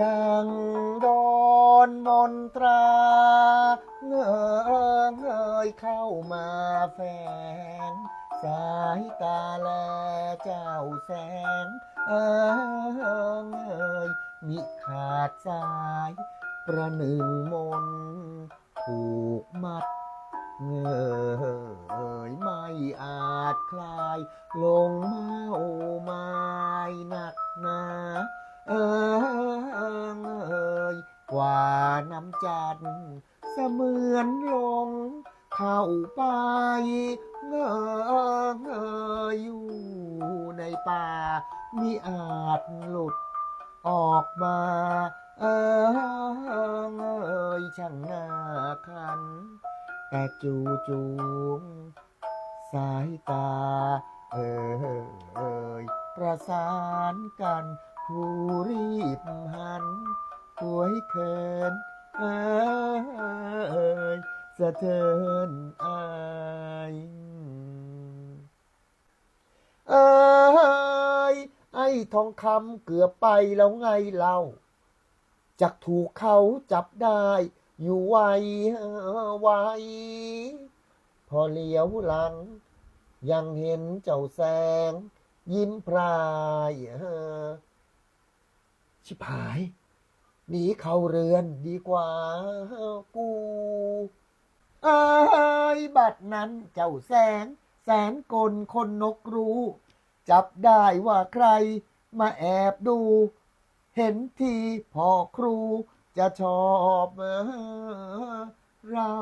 ดังโดนมนตราเงอเงยเข้ามาแฝงสายตาแลเจ้าแสงเออเงยมิขาดสาย ประหนึ่งมนผูกมัดเงยไม่อาจคลายล เออเงยกว่าน้ำจันทร์เสมือนลงเข้าไปเงยเงยอยู่ในป่ามิอาจหลุดออกมา เออเงยช่างน่าคัน แต่จูจูงสายตา เออเอยประสานกัน ครูรีบหันหวยเขินเออเอยสะเทินอายเอยไอ้ทองคำเกือบไปแล้วไงเล่าจักถูกเขาจับได้ อยู่ไวไวพอเลี้ยวหลัง ยังเห็นเจ้าแสง ยิ้มพรายเออ ชิบหาย หนีเข้าเรือนดีกว่ากูเอ้ยบัดนั้นเจ้าแสง แสนกลคนนกรู้ จับได้ว่าใครมาแอบดู เห็นทีพ่อครูจะชอบเรา